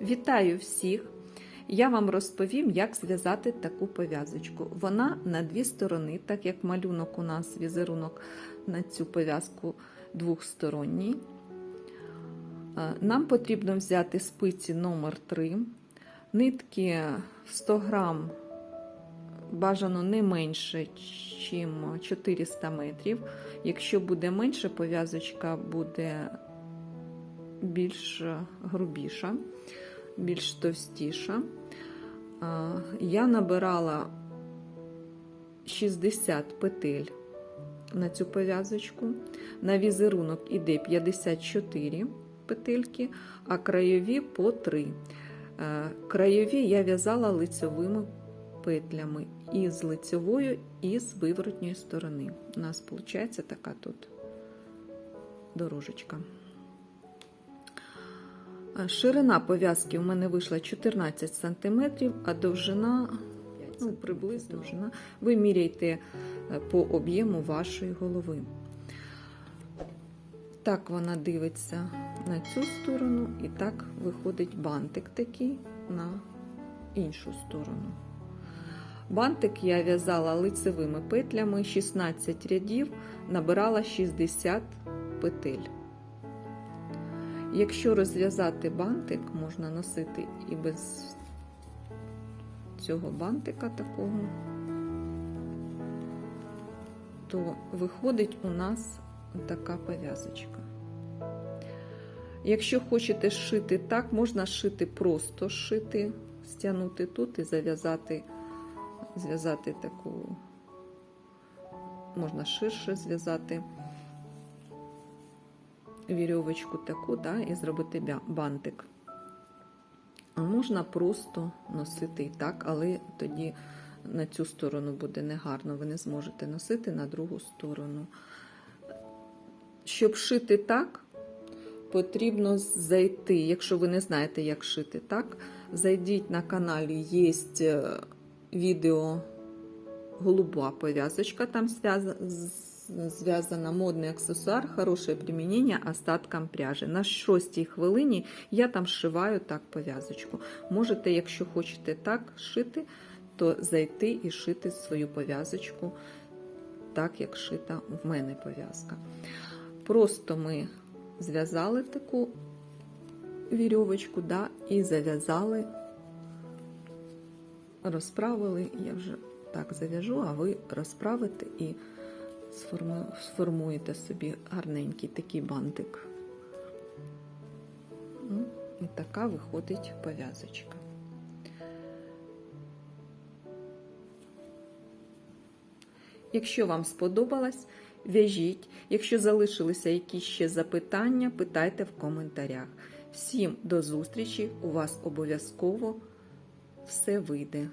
Вітаю всіх! Я вам розповім, як зв'язати таку пов'язочку. Вона на дві сторони, так як малюнок у нас візерунок на цю пов'язку двохсторонній. Е, Нам потрібно взяти спиці номер 3 нитки 100 грам бажано не менше, ніж 400 метрів. Якщо буде менше, пов'язочка буде більш грубіша, більш товстіша. Я набирала 60 петель на цю пов'язочку. На візерунок іде 54 петельки, а краєві по 3. Е, Краєві я в'язала лицевими петлями і з лицевою, і з виворотньої сторони. У нас виходить така тут дорожечка. Ширина пов'язки у мене вийшла 14 см, а довжина ну, приблизно довжина. Ви міряйте по об'єму вашої голови. Так вона дивиться на цю сторону, і так виходить бантик такий на іншу сторону. Бантик я в'язала лицевими петлями 16 рядів, набирала 60 петель. Якщо розв'язати бантик, можна носити і без цього бантика такого, то виходить у нас така пов'язочка. Якщо хочете шити так, можна шити просто шити, стягнути тут і зав'язати, зв'язати таку, можна ширше зв'язати вірьовочку таку, да, і зробити бантик. А можна просто носити і так, але тоді на цю сторону буде негарно, ви не зможете носити на другу сторону. Щоб шити так, потрібно зайти, якщо ви не знаєте, як шити так, зайдіть на каналі, є відео голуба пов'язочка, там зв'язана модний аксесуар, хороше примінення остаткам пряжі. На 6 хвилині я там шиваю так пов'язочку. Можете, якщо хочете так шити, то зайти і шити свою пов'язочку так, як шита в мене пов'язка. Просто ми зв'язали таку вірьовочку, да, і зав'язали, розправили, я вже так зав'яжу, а ви розправите і сформуєте собі гарненький такий бантик. Ну, І така виходить пов'язочка. Якщо вам сподобалось, в'яжіть. Якщо залишилися якісь ще запитання, питайте в коментарях. Всім до зустрічі! У вас обов'язково все вийде.